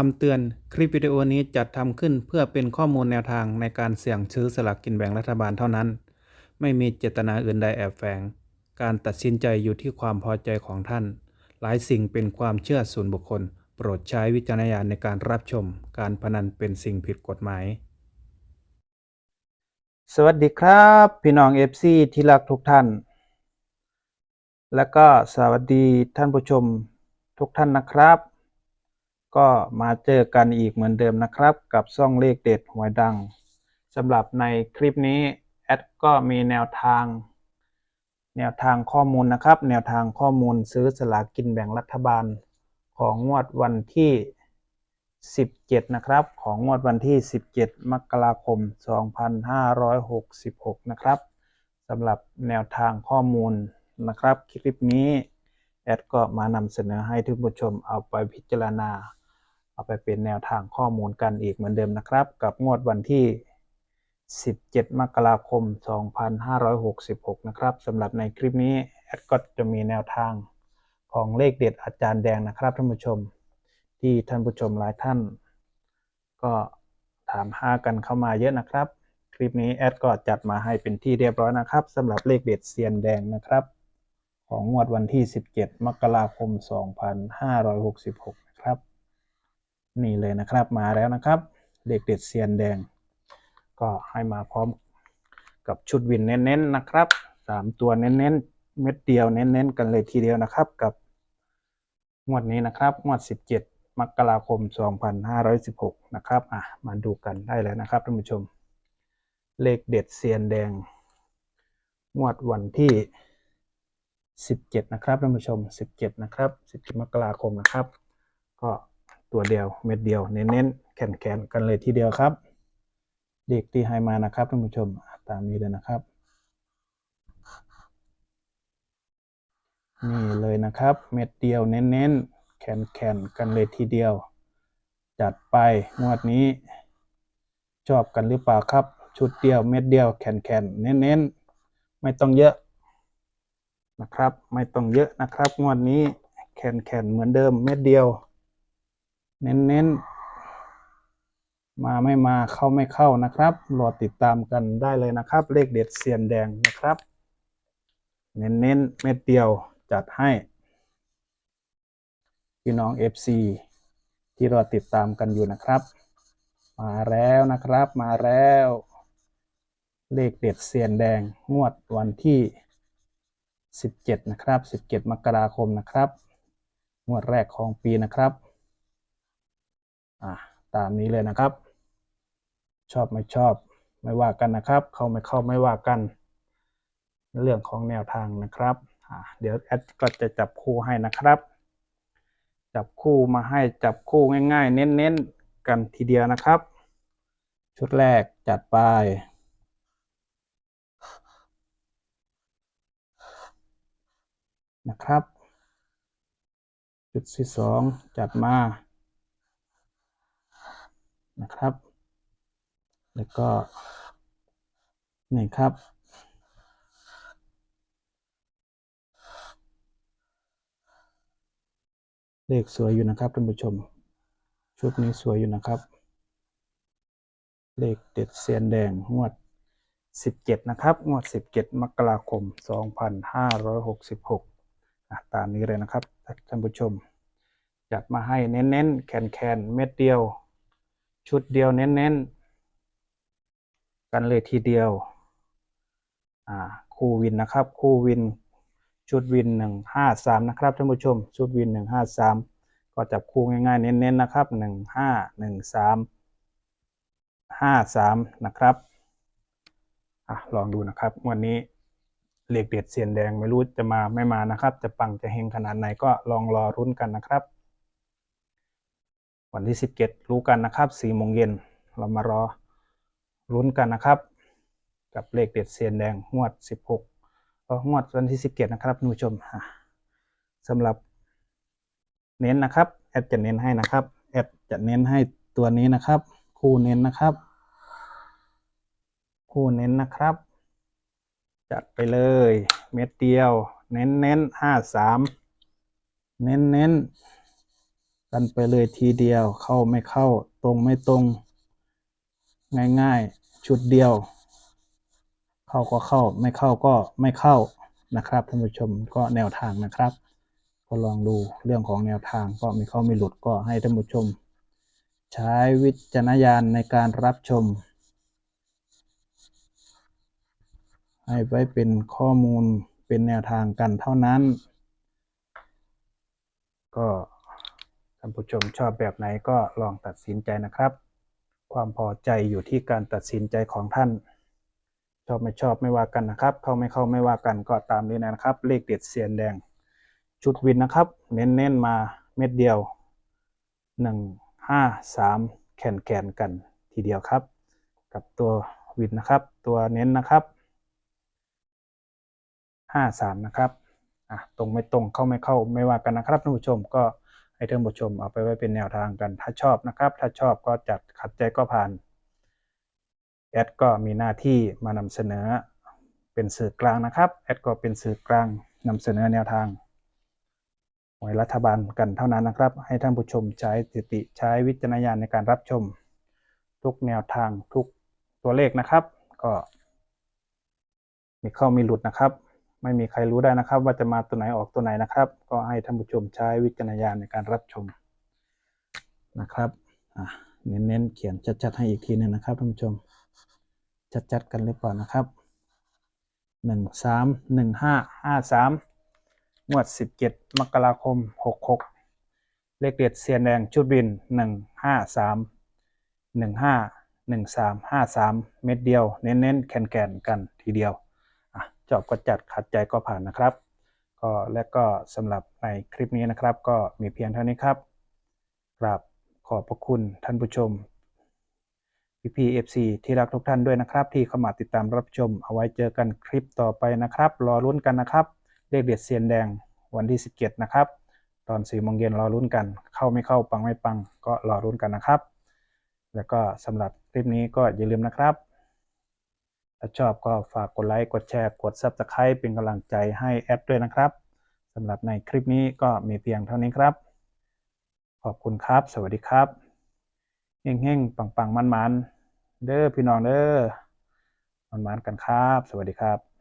คำเตือนคลิปวิดีโอนี้จัดทำขึ้นเพื่อเป็นข้อมูลแนวทางในการเสี่ยงซื้อสลากกินแบ่งรัฐบาลเท่านั้น ไม่มีเจตนาอื่นใดแอบแฝง การตัดสินใจอยู่ที่ความพอใจของท่าน หลายสิ่งเป็นความเชื่อส่วนบุคคล โปรดใช้วิจารณญาณในการรับชม การพนันเป็นสิ่งผิดกฎหมาย สวัสดีครับ พี่น้อง FC ที่รักทุกท่าน และก็สวัสดีท่านผู้ชมทุกท่านนะครับ ก็มาเจอกันอีกเหมือนเดิมนะครับ กับซ่องเลขเด็ดหวยดังสำหรับในคลิปนี้แอดก็มีแนวทาง แนวทางข้อมูลนะครับ แนวทางข้อมูลซื้อสลากกินแบ่งรัฐบาล ของงวดวันที่ 17 นะครับ ของงวดวันที่ 17 มกราคม 2566 นะครับสำหรับแนวทางข้อมูลนะครับ คลิปนี้แอดก็มานำเสนอให้ทุกผู้ชมเอาไปพิจารณา เอาไปเป็นแนวทางข้อมูลกันอีกเหมือนเดิมนะครับ กับงวดวันที่ 17 มกราคม 2566 นะครับสำหรับในคลิปนี้แอดก็จะมีแนวทางของเลขเด็ดอาจารย์แดงนะครับท่านผู้ชม ที่ท่านผู้ชมหลายท่าน ก็ถามหากันเข้ามาเยอะนะครับ คลิปนี้แอดก็จัดมาให้เป็นที่เรียบร้อยนะครับสำหรับเลขเด็ดเซียนแดงนะครับ ของงวดวันที่ 17 มกราคม 2566 นี่เลยนะครับมาแล้วนะครับเลขเด็ดเซียนแดง ก็ให้มาพร้อมกับชุดวินเน้นๆนะครับสามตัวเน้นๆเม็ดเดียวเน้นๆกันเลยทีเดียวนะครับกับงวดนี้นะครับงวด 17 มกราคม 2516 นะครับอะมาดูกันได้แล้วนะครับท่านผู้ชม เลขเด็ดเซียนแดง งวดวันที่ 17 นะครับท่านผู้ชม 17 นะครับ 17 มกราคมนะครับ ก็ ตัวเดียวเม็ดเดียวเน้นๆแข็งๆกันเลยทีเดียวครับเลขที่ให้มานะครับท่านผู้ชมตามนี้เลยนะครับนี่เลยนะครับ เม็ดเดียวเน้นๆแข็งๆกันเลยทีเดียว จัดไปงวดนี้ ชอบกันหรือเปล่าครับ ชุดเดียวเม็ดเดียวแข็งๆเน้นๆไม่ต้องเยอะนะครับ ไม่ต้องเยอะนะครับ งวดนี้แข็งๆเหมือนเดิมเม็ดเดียว เน้นๆ มาไม่มาเข้าไม่เข้านะครับ รอติดตามกันได้เลยนะครับ เลขเด็ดเซียนแดงนะครับ เน้นๆ เม็ดเดียวจัดให้ พี่น้อง FC ที่รอติดตามกันอยู่นะครับ มาแล้วนะครับมาแล้ว เลขเด็ดเซียนแดงงวดวันที่ 17 นะครับ 17 มกราคมนะครับ งวดแรกของปีนะครับ อะตามนี้เลยนะครับ ชอบไม่ชอบไม่ว่ากันนะครับ เข้าไม่เข้าไม่ว่ากัน เรื่องของแนวทางนะครับอะเดี๋ยวแอดก็จะจับคู่ให้นะครับ จับคู่มาให้จับคู่ง่ายๆ เน้นๆกันทีเดียวนะครับ ชุดแรกจัดไปนะครับ จุดที่สองจัดมา นะครับ แล้วก็นี่ครับ เลขสวยอยู่นะครับท่านผู้ชม ชุดนี้สวยอยู่นะครับ เลขเด็ดเซียนแดงงวด 17 นะครับ งวด 17 มกราคม 2566อะตามนี้เลยนะครับท่านผู้ชม จัดมาให้เน้นๆ แคนๆ เม็ดเดียว ชุดเดียวเน้นๆ กันเลยทีเดียว อ่า คู่วินนะครับ คู่วิน ชุดวินหนึ่งห้าสามนะครับท่านผู้ชม ชุดวินหนึ่งห้าสามก็จับคู่ง่ายๆ เน้นๆ นะครับหนึ่งห้าหนึ่งสามห้าสามนะครับ อะ ลองดูนะครับ วันนี้เหล็กเด็ดเสียนแดงไม่รู้จะมาไม่มานะครับ จะปังจะเฮงขนาดไหนก็ลองรอรุ้นกันนะครับ วันที่สิบเจ็ดรู้กันนะครับสี่โมงเย็นเรามารอรุ้นกันนะครับ กับเลขเด็ดเซียนแดงงวดสิบหกงวดวันที่สิบเจ็ดนะครับนผู้ชมอะสำหรับเน้นนะครับแอดจะเน้นให้นะครับแอดจะเน้นให้ตัวนี้นะครับ คู่เน้นนะครับ คู่เน้นนะครับ จัดไปเลยเม็ดเดียว เน้นเน้นห้าสามเน้นเน้น กันไปเลยทีเดียวเข้าไม่เข้าตรงไม่ตรง ง่ายๆ ชุดเดียว เข้าก็เข้าไม่เข้าก็ไม่เข้านะครับท่านผู้ชมก็แนวทางนะครับ ก็ลองดูเรื่องของแนวทางก็มีเข้ามีหลุดก็ให้ท่านผู้ชม ใช้วิจารณญาณในการรับชม ให้ไว้เป็นข้อมูลเป็นแนวทางกันเท่านั้น ก็านผู้ชมชอบแบบไหนก็ลองตัดสินใจนะครับ ความพอใจอยู่ที่การตัดสินใจของท่าน ชอบไม่ชอบไม่ว่ากันนะครับ เข้าไม่เข้าไม่ว่ากันก็ตามนี้นะครับ เลขเด็ดเสียนแดง ชุดวินนะครับ เน้นๆมาเม็ดเดียวหนึ่งห้าสามแขนแขนๆกันทีเดียวครับ กับตัววินนะครับ ตัวเน้นนะครับห้าสามนะครับอะตรงไม่ตรงเข้าไม่เข้าไม่ว่ากันนะครับท่านผู้ชมก็ ให้ท่านผู้ชมเอาไปไว้เป็นแนวทางกัน ถ้าชอบนะครับ ถ้าชอบก็จัดขัดใจก็ผ่าน แอดก็มีหน้าที่มานำเสนอเป็นสื่อกลางนะครับ แอดก็เป็นสื่อกลางนำเสนอแนวทางหวยรัฐบาลกันเท่านั้นนะครับ ให้ท่านผู้ชมใช้สติใช้วิจารณญาณในการรับชม ทุกแนวทางทุกตัวเลขนะครับ ก็มีเข้ามีหลุดนะครับ ไม่มีใครรู้ได้นะครับ ว่าจะมาตัวไหนออกตัวไหนนะครับ ก็ให้ท่านผู้ชมใช้วิจารณญาณในการรับชมนะครับเน้นๆเขียนชัดๆให้อีกทีหนึงนะครับท่านผู้ชมชัดๆกันหรือเปล่านะครับหนึ่งสามหนึ่งห้าห้าสามงวดสิบเจ็ดมกราคมหกหกเลขเด็ดเซียนแดงชุดบินหนึ่งห้าสามหนึ่งห้าหนึ่งสามห้าสามเม็ดเดียว เน้นๆแคนแกนๆกันทีเดียว จอบก็จัดขัดใจก็ผ่านนะครับ ก็และก็สำหรับในคลิปนี้นะครับ ก็มีเพียงเท่านี้ครับกราบขอบพระคุณท่านผู้ชมพี่พีเอฟซีที่รักทุกท่านด้วยนะครับ ที่เข้ามาติดตามรับชม เอาไว้เจอกันคลิปต่อไปนะครับ รอลุ้นกันนะครับเลขเด็ดเซียนแดงวันที่ 17 นะครับ ตอน4โมงเย็นรอลุ้นกัน เข้าไม่เข้าปังไม่ปังก็รอลุ้นกันนะครับ แล้วก็สำหรับคลิปนี้ก็อย่าลืมนะครับ ถ้าชอบก็ฝากกดไลค์ กดแชร์ กด Subscribe เป็นกำลังใจให้แอดด้วยนะครับสำหรับในคลิปนี้ก็มีเพียงเท่านี้ครับ ขอบคุณครับ สวัสดีครับเฮงๆปังๆมันๆเด้อพี่น้องเด้อมันๆกันครับ สวัสดีครับ